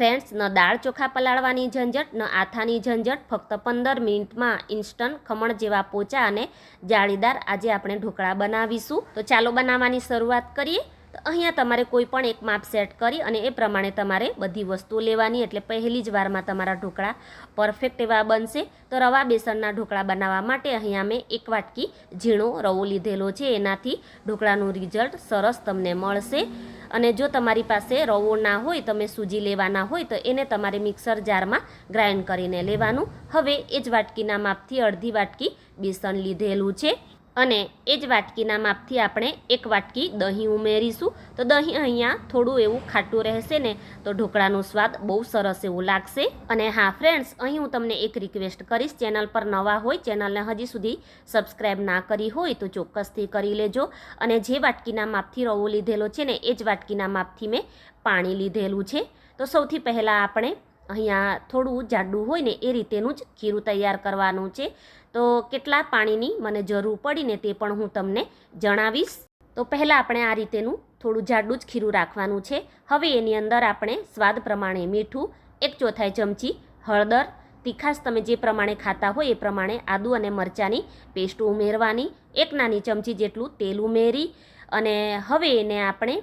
Friends, ન દાળ ચોખા પલાળવાની ઝંઝટ, ન આથાની ઝંઝટ, ફક્ત પંદર મિનિટમાં ઇન્સ્ટન્ટ ખમણ જેવા પોચા અને જાળીદાર આજે આપણે ઢોકળા બનાવીશું. તો ચાલો બનાવવાની શરૂઆત કરીએ. તો અહીંયા તમારે કોઈ પણ એક માપ સેટ કરી અને એ પ્રમાણે તમારે બધી વસ્તુઓ લેવાની, એટલે પહેલી જ વારમાં તમારા ઢોકળા પરફેક્ટ એવા બનશે. તો રવા બેસનના ઢોકળા બનાવવા માટે અહીંયા મેં એક વાટકી ઝીણો રવો લીધેલો છે. એનાથી ઢોકળાનું રિઝલ્ટ સરસ તમને મળશે. અને જો તમારી પાસે રવો ના હોય, તમે સૂજી લેવાના હોય, તો એને તમારે મિક્સર જારમાં ગ્રાઇન્ડ કરીને લેવાનું. હવે એ જ વાટકીના માપથી અડધી વાટકી બેસન લીધેલું છે. અને એ જ વાટકીના માપથી આપણે એક વાટકી દહીં ઉમેરીશું. તો દહીં અહીંયા થોડું એવું ખાટું રહેશે ને તો ઢોકળાનો સ્વાદ બહુ સરસ એવું લાગશે. અને હા ફ્રેન્ડ્સ અહીં હું તમને એક રિક્વેસ્ટ કરીશ. ચેનલ પર નવા હોય, ચેનલને હજી સુધી સબસ્ક્રાઈબ ના કરી હોય તો ચોક્કસથી કરી લેજો. અને જે વાટકીના માપથી રવો લીધેલો છે ને, એ જ વાટકીના માપથી મેં પાણી લીધેલું છે. તો સૌથી પહેલાં આપણે અહીંયા થોડું જાડું હોય ને એ રીતેનું જ ખીરું તૈયાર કરવાનું છે. તો કેટલા પાણીની મને જરૂર પડીને તે પણ હું તમને જણાવીશ. તો પહેલાં આપણે આ રીતેનું થોડું જાડું જ ખીરું રાખવાનું છે. હવે એની અંદર આપણે સ્વાદ પ્રમાણે મીઠું, એક ચોથાઈ ચમચી હળદર તીખાશ તમે જે પ્રમાણે ખાતા હોય એ પ્રમાણે આદુ અને મરચાંની પેસ્ટ ઉમેરવાની, એક નાની ચમચી જેટલું તેલ ઉમેરી અને હવે એને આપણે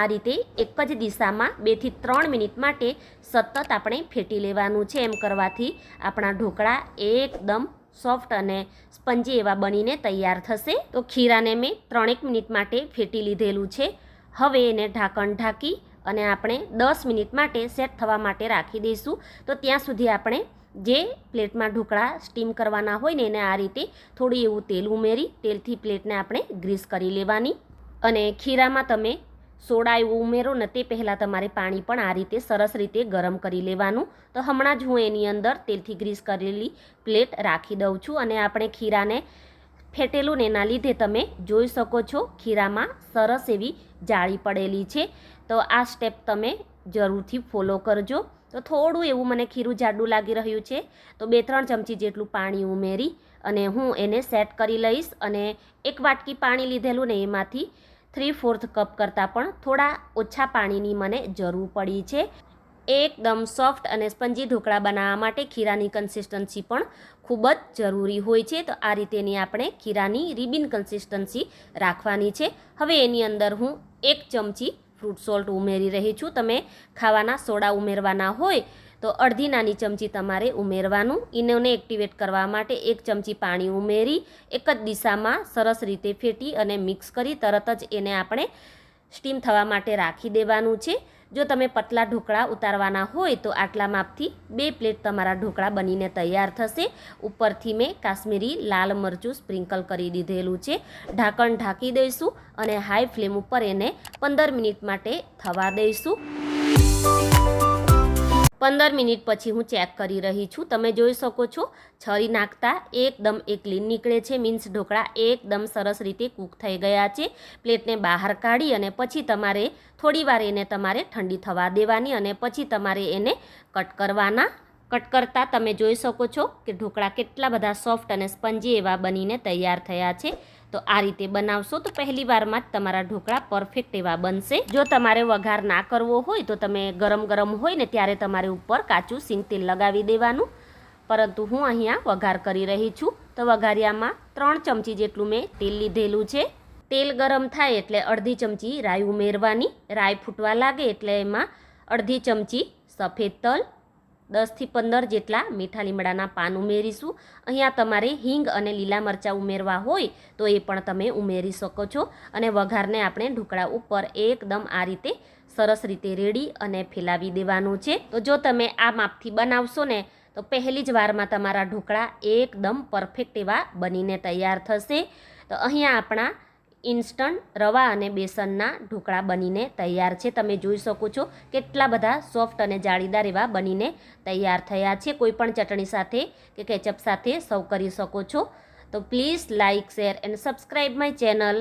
આ રીતે એક જ દિશામાં બેથી ત્રણ મિનિટ માટે સતત આપણે ફેટી લેવાનું છે એમ કરવાથી આપણા ઢોકળા એકદમ સોફ્ટ અને સ્પંજી એવા બનીને તૈયાર થશે. તો ખીરાને મેં ત્રણેક મિનિટ માટે ફેટી લીધેલું છે. હવે એને ઢાંકણ ઢાંકી અને આપણે દસ મિનિટ માટે સેટ થવા માટે રાખી દઈશું. તો ત્યાં સુધી આપણે જે પ્લેટમાં ઢોકળા સ્ટીમ કરવાના હોય ને એને આ રીતે થોડું એવું તેલ ઉમેરી, તેલથી પ્લેટને આપણે ગ્રીસ કરી લેવાની. અને ખીરામાં તમે સોડા એવું ઉમેરો ને તે પહેલાં તમારે પાણી પણ આ રીતે સરસ રીતે ગરમ કરી લેવાનું. તો હમણાં જ હું એની અંદર તેલથી ગ્રીસ કરેલી પ્લેટ રાખી દઉં છું અને આપણે ખીરાને ફેટેલું ને એના લીધે તમે જોઈ શકો છો ખીરામાં સરસ એવી જાળી પડેલી છે. તો આ સ્ટેપ તમે જરૂરથી ફોલો કરજો. તો થોડું એવું મને ખીરું જાડું લાગી રહ્યું છે. તો બે ત્રણ ચમચી જેટલું પાણી ઉમેરી અને હું એને સેટ કરી લઈશ અને એક વાટકી પાણી લીધેલું ને એમાંથી થ્રી ફોર્થ કપ કરતાં પણ થોડા ઓછા પાણીની મને જરૂર પડી છે. એકદમ સોફ્ટ અને સ્પંજી ઢોકળા બનાવવા માટે ખીરાની કન્સિસ્ટન્સી પણ ખૂબ જ જરૂરી હોય છે. તો આ રીતેની આપણે ખીરાની રિબિન કન્સિસ્ટન્સી રાખવાની છે. હવે એની અંદર હું એક ચમચી ફ્રૂટ સોલ્ટ ઉમેરી રહી છું. તમે ખાવાના સોડા ઉમેરવાના હોય તો અડધી નાની ચમચી તમારે ઉમેરવાનું. ઇનોને એક્ટિવેટ કરવા માટે એક ચમચી પાણી ઉમેરી, એક જ દિશામાં સરસ રીતે ફેટી અને મિક્સ કરી તરત જ એને આપણે સ્ટીમ થવા માટે રાખી દેવાનું છે. જો તમે પતલા ઢોકળા ઉતારવાના હોય તો આટલા માપથી બે પ્લેટ તમારા ઢોકળા બનીને તૈયાર થશે. ઉપરથી મેં કાશ્મીરી લાલ મરચું સ્પ્રિંકલ કરી દીધેલું છે. ઢાંકણ ઢાંકી દઈશું અને હાઈ ફ્લેમ ઉપર એને પંદર મિનિટ માટે થવા દઈશું. પંદર મિનિટ પછી હું ચેક કરી રહી છું. તમે જોઈ શકો છો, છરી નાખતા એકદમ એ ક્લીન નીકળે છે. મીન્સ ઢોકળા એકદમ સરસ રીતે કૂક થઈ ગયા છે. પ્લેટને બહાર કાઢી અને પછી તમારે થોડીવાર એને તમારે ઠંડી થવા દેવાની અને પછી તમારે એને કટ કરવાના. કટ કરતાં તમે જોઈ શકો છો કે ઢોકળા કેટલા બધા સોફ્ટ અને સ્પંજી એવા બનીને તૈયાર થયા છે. તો આ રીતે બનાવશો તો પહેલી વારમાં જ તમારા ઢોકળા પરફેક્ટ એવા બનશે. જો તમારે વઘાર ના કરવો હોય તો તમે ગરમ ગરમ હોય ને ત્યારે તમારે ઉપર કાચું સિંગ તેલ લગાવી દેવાનું. પરંતુ હું અહીંયા વઘાર કરી રહી છું. તો વઘારિયામાં ત્રણ ચમચી જેટલું મેં તેલ લીધેલું છે. તેલ ગરમ થાય એટલે અડધી ચમચી રાઈ ઉમેરવાની. રાઈ ફૂટવા લાગે એટલે એમાં અડધી ચમચી સફેદ તલ દસથી પંદર જેટલા મીઠા લીમડાના પાન ઉમેરીશું. અહીંયા તમારે હિંગ અને લીલા મરચાં ઉમેરવા હોય તો એ પણ તમે ઉમેરી શકો છો. અને વઘારને આપણે ઢોકળા ઉપર એકદમ આ રીતે સરસ રીતે રેડી અને ફેલાવી દેવાનું છે. તો જો તમે આ માપથી બનાવશો ને, તો પહેલી જ વારમાં તમારા ઢોકળા એકદમ પરફેક્ટ એવા બનીને તૈયાર થશે. તો અહીંયા આપણા ઇન્સ્ટન્ટ રવા અને બેસનના ઢોકળા બનીને તૈયાર છે. તમે જોઈ શકો છો કેટલા બધા સોફ્ટ અને જાળીદાર એવા બનીને તૈયાર થયા છે. કોઈપણ ચટણી સાથે કે કેચઅપ સાથે સર્વ કરી શકો છો. તો please like, share and subscribe my channel.